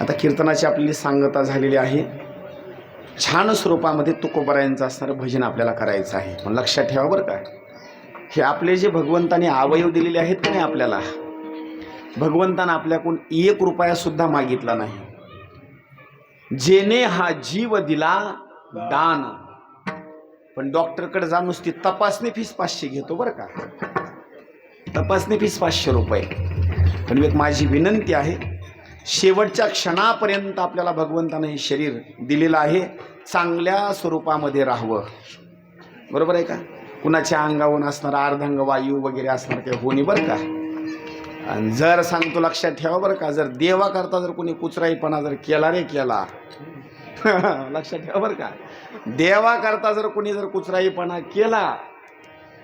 आता कीर्तनाची आपली सांगता झालेली आहे. छान स्वरूपामध्ये तुकोबरायांचं असणारं भजन आपल्याला करायचं आहे. पण लक्षात ठेवा बरं का. हे आपले जे भगवंताने अवयव दिलेले आहेत की नाही आपल्याला? भगवंतानं आपल्याकडून एक रुपयासुद्धा मागितला नाही. जेने हा जीव दिला दान. पण डॉक्टरकडे जा नुसती तपासणी फीस पाचशे घेतो बरं का. तपासणी फीस पाचशे रुपये. पण एक माझी विनंती आहे शेवटच्या क्षणापर्यंत आपल्याला भगवंतानं हे शरीर दिलेलं आहे. चांगल्या स्वरूपामध्ये राहावं. बरोबर आहे का? कुणाच्या अंगावून असणारा अर्धांग वायू वगैरे असणार काही होणी बरं का? आणि जर सांगतो लक्षात ठेवा बरं का जर देवा करता जर कोणी कुचराईपणा जर केला रे केला. लक्षात ठेवा बरं का? देवा करता जर कोणी जर कुचराईपणा केला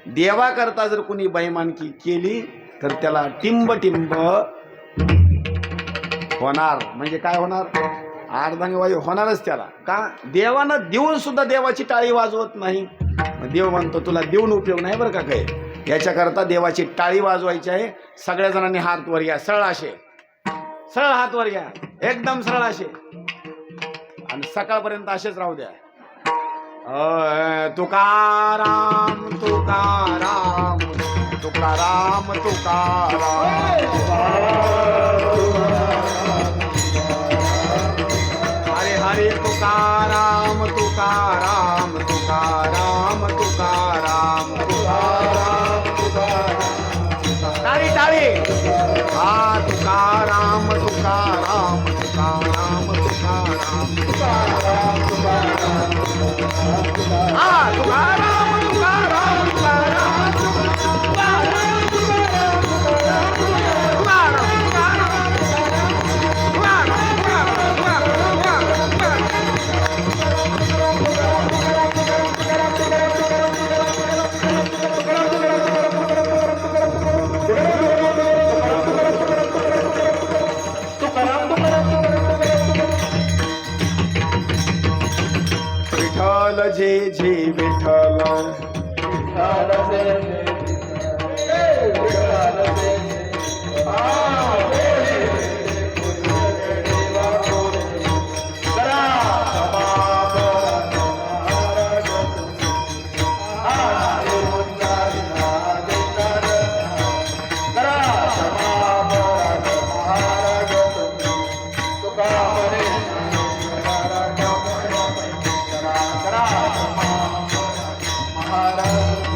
देवा करता जर कोणी बैमानकी केली तर त्याला टिंब टिंब होणार. म्हणजे काय होणार? अर्धांगवायू होणारच त्याला. का? देवानं देऊन सुद्धा देवाची टाळी वाजवत नाही. देव म्हणतो तुला देऊन उपयोग नाही बरं का काही याच्याकरता देवाची टाळी वाजवायची आहे. सगळ्या जणांनी हात वर घ्या. सरळ असे. सरळ हात वर घ्या. एकदम सरळ असे. आणि सकाळपर्यंत असेच राहू द्या. अय, तुकाराम तुकाराम. तुकाराम तुकाराम. तुकाराम तुकाराम तुकाराम तुकाराम तुकाराम तुकाराम टाळी टाळी हा तुकाराम तुकाराम तुकाराम तुकाराम तुकाराम तुकाराम विठ्ठल जे जे विठ्ठल Bye.